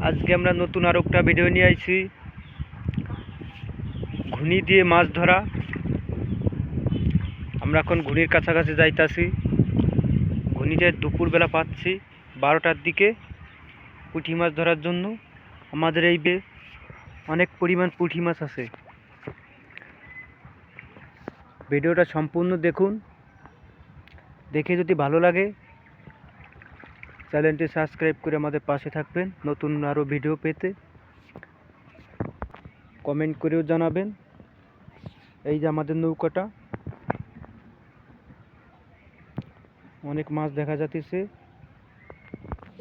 আজকে আমরা নতুন আর একটা ভিডিও নিয়ে আইছি। ঘুনি দিয়ে মাছ ধরা। আমরা এখন ঘুনির কাছাকাছি যাইতাছি। ঘুনিতে দুপুরবেলা পাচ্ছি বারোটার দিকে পুঁটি মাছ ধরার জন্য। আমাদের এই বে অনেক পরিমাণ পুঁটি মাছ আছে। ভিডিওটা সম্পূর্ণ দেখুন। দেখে যদি ভালো লাগে চ্যানেলটি সাবস্ক্রাইব করে আমাদের পাশে থাকবেন। নতুন আরও ভিডিও পেতে কমেন্ট করেও জানাবেন। এই যে আমাদের নৌকাটা। অনেক মাছ দেখা যাচ্ছে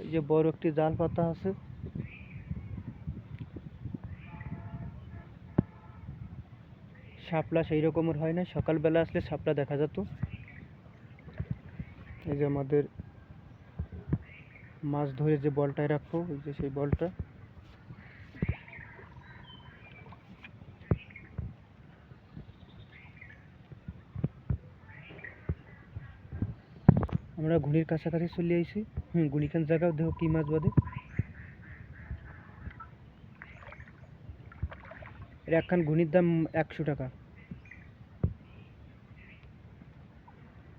এই যে বড় একটি জাল পাতা আছে। শাপলা সেই রকমের হয় না। সকালবেলা আসলে শাপলা দেখা যেত। এই যে আমাদের মাছ ধরে যে বলটায় রাখব ওই যে সেই বলটা। আমরা ঘুড়ির কাছাকাছি চলে আইছি। হুম, গুলিখান জায়গাও দেখো কি মাছ বাদে এর একখান ঘুনির দাম একশো টাকা।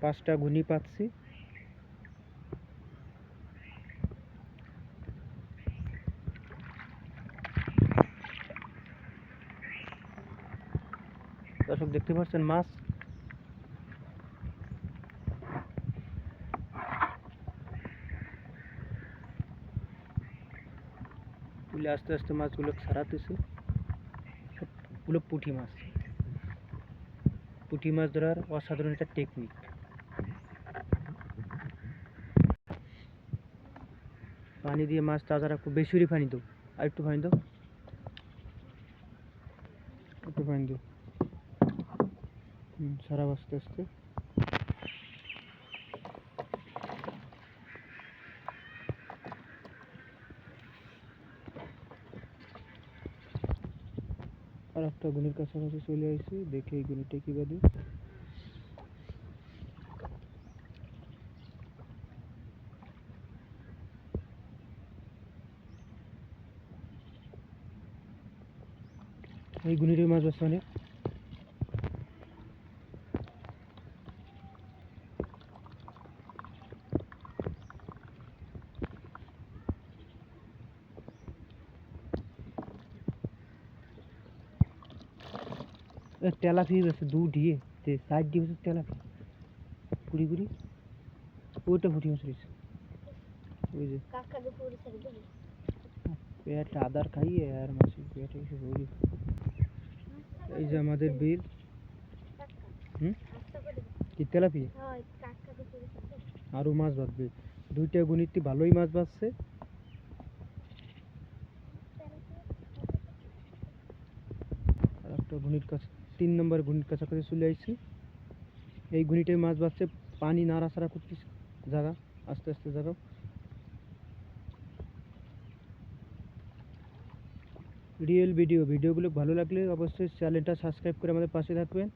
পাঁচটা ঘুনি পাচ্ছি দর্শক দেখতে পাচ্ছেন, মাছ। তুলে আস্তে আস্তে মাছগুলো ছাড়াতেছে। সবগুলো পুঁটি মাছ। পুঁটি মাছ ধরার অসাধারণ একটা টেকনিক পানি দিয়ে মাছ তাজা রাখব বেশি পানি দাও। আর একটু পানি দাও। একটু পানি দাও। হুম, সারা আস্তে আস্তে আর একটা গুণের কাছাকাছি চলে আসছি দেখে এই গুণিটা কি বাদে। এই গুণির মাছ আছে অনেক। তেলাপি আছে দু দিয়ে তে সাইড দিয়ে হচ্ছে তেলাপি পুরি পুরি। ওইটা মাছ রয়েছে ওই যে। পেট আদার খাইয়ে আর মাছের পেট এসে ভরি এই যে আমাদের বিল হুম? কি তেলাপি আরও মাছ বাঁধবে দুইটা গুণিরটি ভালোই মাছ বাঁধছে আর একটা ঘুনির কাছে। তিন নম্বর ঘুনির কাছাকাছি চলে আসছি এই ঘুনিটাই মাছ বাঁচছে পানি নাড়াচাড়া করতেছে জায়গা আস্তে আস্তে জায়গা রিয়েল ভিডিও ভিডিওগুলো ভালো লাগলে অবশ্যই চ্যানেলটা সাবস্ক্রাইব করে আমাদের পাশে থাকবেন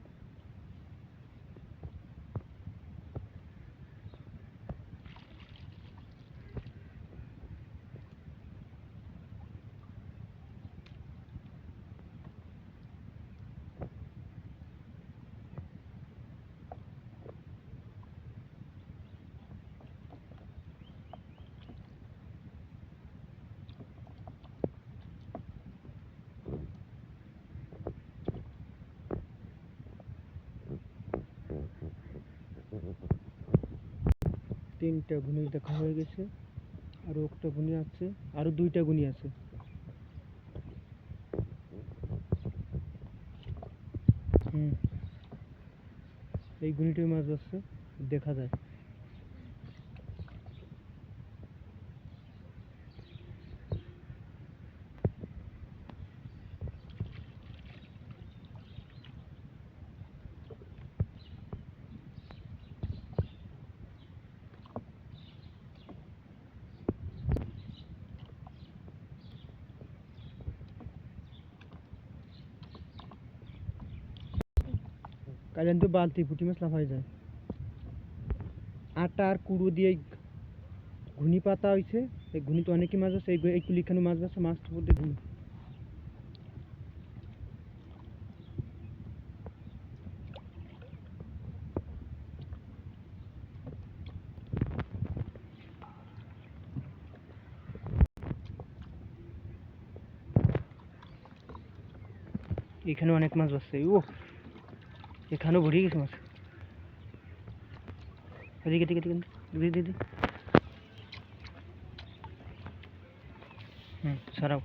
তিনটা গুণি দেখা হয়ে গেছে আরও একটা গুণি আছে আরও দুইটা গুণি আছে। হুম, এই গুনিটাই মাছ আছে, দেখা যায়। কালেন তো বালতি পুঁটি মাছ লাফাই যায়। আটা আর কুড়ো দিয়ে ঘুনি পাতা হয়েছে এই ঘুনিতে অনেকই মাছ আছে, এই এই মাছ আছে মাছ মধ্যে ঘুনি। এখানে অনেক মাছ আছে ও এখানেও ভরিয়ে গেছে মাছ এদিকে দিকে দিকে দিদি দিদি হুম সরাও